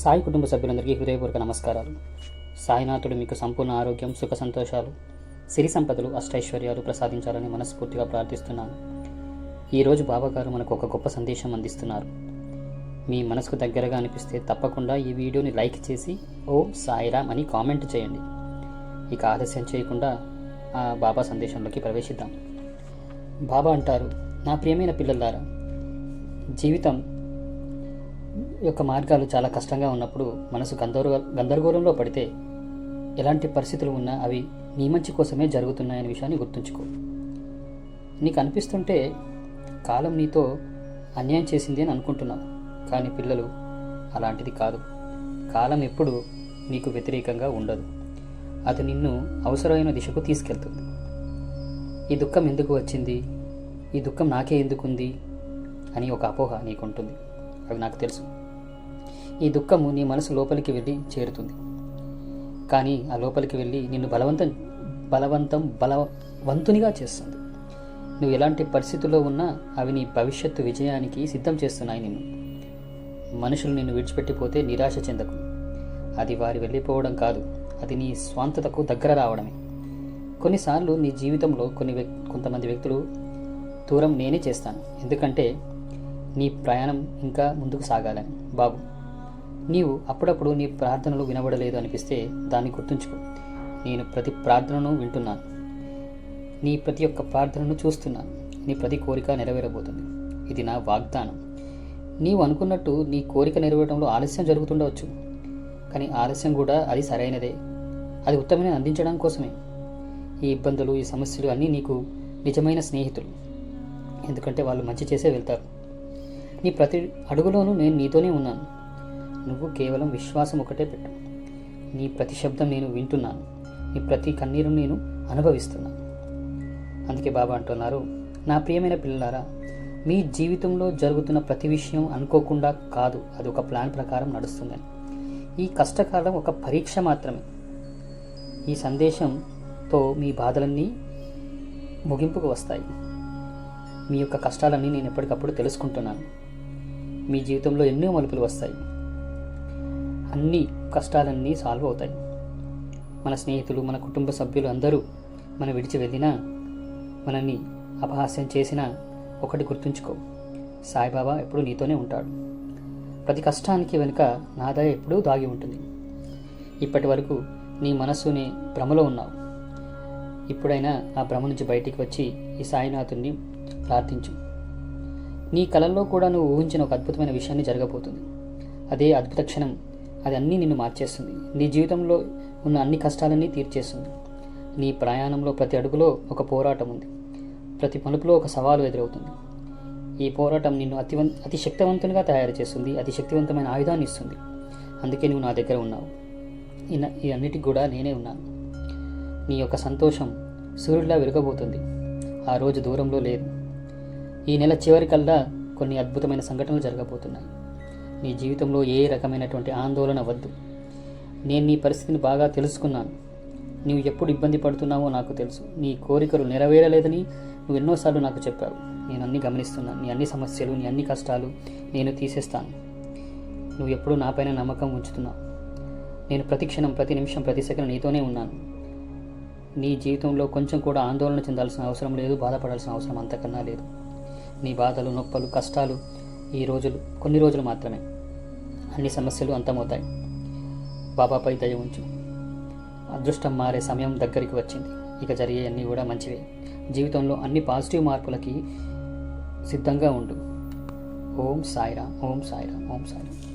సాయి కుటుంబ సభ్యులందరికీ హృదయపూర్వక నమస్కారాలు. సాయినాథుడు మీకు సంపూర్ణ ఆరోగ్యం సుఖ సంతోషాలు సిరి సంపదలు అష్టైశ్వర్యాలు ప్రసాదించాలని మనస్ఫూర్తిగా ప్రార్థిస్తున్నాను. ఈరోజు బాబాగారు మనకు ఒక గొప్ప సందేశం అందిస్తున్నారు. మీ మనసుకు దగ్గరగా అనిపిస్తే తప్పకుండా ఈ వీడియోని లైక్ చేసి ఓ సాయిరామ్ అని కామెంట్ చేయండి. ఇక ఆలస్యం చేయకుండా ఆ బాబా సందేశంలోకి ప్రవేశిద్దాం. బాబా అంటారు నా ప్రియమైన పిల్లలారా జీవితం యొక్క మార్గాలు చాలా కష్టంగా ఉన్నప్పుడు మనసు గందరగో గందరగోళంలో పడితే ఎలాంటి పరిస్థితులు ఉన్నా అవి నీ మంచి కోసమే జరుగుతున్నాయనే విషయాన్ని గుర్తుంచుకో. నీకు అనిపిస్తుంటే కాలం నీతో అన్యాయం చేసింది అని అనుకుంటున్నావు కానీ పిల్లలు అలాంటిది కాదు. కాలం ఎప్పుడు నీకు వ్యతిరేకంగా ఉండదు. అది నిన్ను అవసరమైన దిశకు తీసుకెళ్తుంది. ఈ దుఃఖం ఎందుకు వచ్చింది? ఈ దుఃఖం నాకే ఎందుకుంది? అని ఒక అపోహ నీకుంటుంది. అది నాకు తెలుసు. ఈ దుఃఖము నీ మనసు లోపలికి వెళ్ళి చేరుతుంది. కానీ ఆ లోపలికి వెళ్ళి నిన్ను బలవంతం బలవంతం బలవంతునిగా చేస్తుంది. నువ్వు ఎలాంటి పరిస్థితుల్లో ఉన్నా అవి నీ భవిష్యత్తు విజయానికి సిద్ధం చేస్తున్నాయి నిన్ను. మనుషులు నిన్ను విడిచిపెట్టిపోతే నిరాశ చెందకు. అది వారి వెళ్ళిపోవడం కాదు అది నీ స్వాంతతకు దగ్గర రావడమే. కొన్నిసార్లు నీ జీవితంలో కొన్ని వ్యక్ కొంతమంది వ్యక్తులు దూరం నేనే చేస్తాను. ఎందుకంటే నీ ప్రయాణం ఇంకా ముందుకు సాగాలని. బాబు నీవు అప్పుడప్పుడు నీ ప్రార్థనలు వినబడలేదు అనిపిస్తే దాన్ని గుర్తుంచుకో. నేను ప్రతి ప్రార్థనను వింటున్నాను. నీ ప్రతి ఒక్క ప్రార్థనను చూస్తున్నాను. నీ ప్రతి కోరిక నెరవేరబోతుంది. ఇది నా వాగ్దానం. నీవు అనుకున్నట్టు నీ కోరిక నెరవేరడంలో ఆలస్యం జరుగుతుండవచ్చు. కానీ ఆలస్యం కూడా అది సరైనదే. అది ఉత్తమమైన అందించడం కోసమే. ఈ ఇబ్బందులు ఈ సమస్యలు అన్నీ నీకు నిజమైన స్నేహితులు. ఎందుకంటే వాళ్ళు మంచి చేసే వెళ్తారు. నీ ప్రతి అడుగులోనూ నేను నీతోనే ఉన్నాను. నువ్వు కేవలం విశ్వాసం ఒకటే పెట్టు నీ ప్రతి శబ్దం నేను వింటున్నాను. నీ ప్రతి కన్నీరు నేను అనుభవిస్తున్నాను. అందుకే బాబా అంటున్నారు నా ప్రియమైన పిల్లలారా మీ జీవితంలో జరుగుతున్న ప్రతి విషయం అనుకోకుండా కాదు. అది ఒక ప్లాన్ ప్రకారం నడుస్తుందని. ఈ కష్టకాలం ఒక పరీక్ష మాత్రమే. ఈ సందేశంతో మీ బాధలన్నీ ముగింపుకు వస్తాయి. మీ యొక్క కష్టాలన్నీ నేను ఎప్పటికప్పుడు తెలుసుకుంటున్నాను. మీ జీవితంలో ఎన్నో మలుపులు వస్తాయి. అన్ని కష్టాలన్నీ సాల్వ్ అవుతాయి. మన స్నేహితులు మన కుటుంబ సభ్యులు అందరూ మన విడిచి వెళ్ళినా మనల్ని అపహాస్యం చేసినా ఒకటి గుర్తుంచుకో. సాయిబాబా ఎప్పుడూ నీతోనే ఉంటాడు. ప్రతి కష్టానికి వెనుక నాదయ ఎప్పుడూ దాగి ఉంటుంది. ఇప్పటి వరకు నీ మనస్సుని భ్రమలో ఉన్నావు. ఇప్పుడైనా ఆ భ్రమ నుంచి బయటికి వచ్చి ఈ సాయినాథుణ్ణి ప్రార్థించు. నీ కళల్లో కూడా నువ్వు ఊహించిన ఒక అద్భుతమైన విషయాన్ని జరగబోతుంది. అదే అద్భుత క్షణం అది అన్నీ నిన్ను మార్చేస్తుంది. నీ జీవితంలో ఉన్న అన్ని కష్టాలన్నీ తీర్చేస్తుంది. నీ ప్రయాణంలో ప్రతి అడుగులో ఒక పోరాటం ఉంది. ప్రతి పలుపులో ఒక సవాలు ఎదురవుతుంది. ఈ పోరాటం నిన్ను అతివం అతి శక్తివంతునిగా తయారు చేస్తుంది అతి శక్తివంతమైన ఆయుధాన్ని ఇస్తుంది. అందుకే నువ్వు నా దగ్గర ఉన్నావు. ఈ అన్నిటికి కూడా నేనే ఉన్నాను. నీ యొక్క సంతోషం సూర్యుడిలా వెలుగబోతుంది. ఆ రోజు దూరంలో లేదు. ఈ నెల చివరికల్లా కొన్ని అద్భుతమైన సంఘటనలు జరగబోతున్నాయి. నీ జీవితంలో ఏ రకమైనటువంటి ఆందోళన వద్దు. నేను నీ పరిస్థితిని బాగా తెలుసుకున్నాను. నువ్వు ఎప్పుడు ఇబ్బంది పడుతున్నావో నాకు తెలుసు. నీ కోరికలు నెరవేరలేదని నువ్వు ఎన్నోసార్లు నాకు చెప్పావు. నేను అన్ని గమనిస్తున్నాను. నీ అన్ని సమస్యలు నీ అన్ని కష్టాలు నేను తీసేస్తాను. నువ్వు ఎప్పుడు నాపైన నమ్మకం ఉంచుతున్నావు. నేను ప్రతి క్షణం ప్రతి నిమిషం ప్రతి సెకండ్ నీతోనే ఉన్నాను. నీ జీవితంలో కొంచెం కూడా ఆందోళన చెందాల్సిన అవసరం లేదు బాధపడాల్సిన అవసరం అంతకన్నా లేదు. నీ బాధలు నొప్పలు కష్టాలు ఈ రోజులు కొన్ని రోజులు మాత్రమే. అన్ని సమస్యలు అంతమవుతాయి. బాబాపై దయ ఉంచు. అదృష్టం మారే సమయం దగ్గరికి వచ్చింది. ఇక జరిగే అన్నీ కూడా మంచివే. జీవితంలో అన్ని పాజిటివ్ మార్పులకి సిద్ధంగా ఉండు. ఓం సాయిరా ఓం సాయిరా ఓం సాయిరా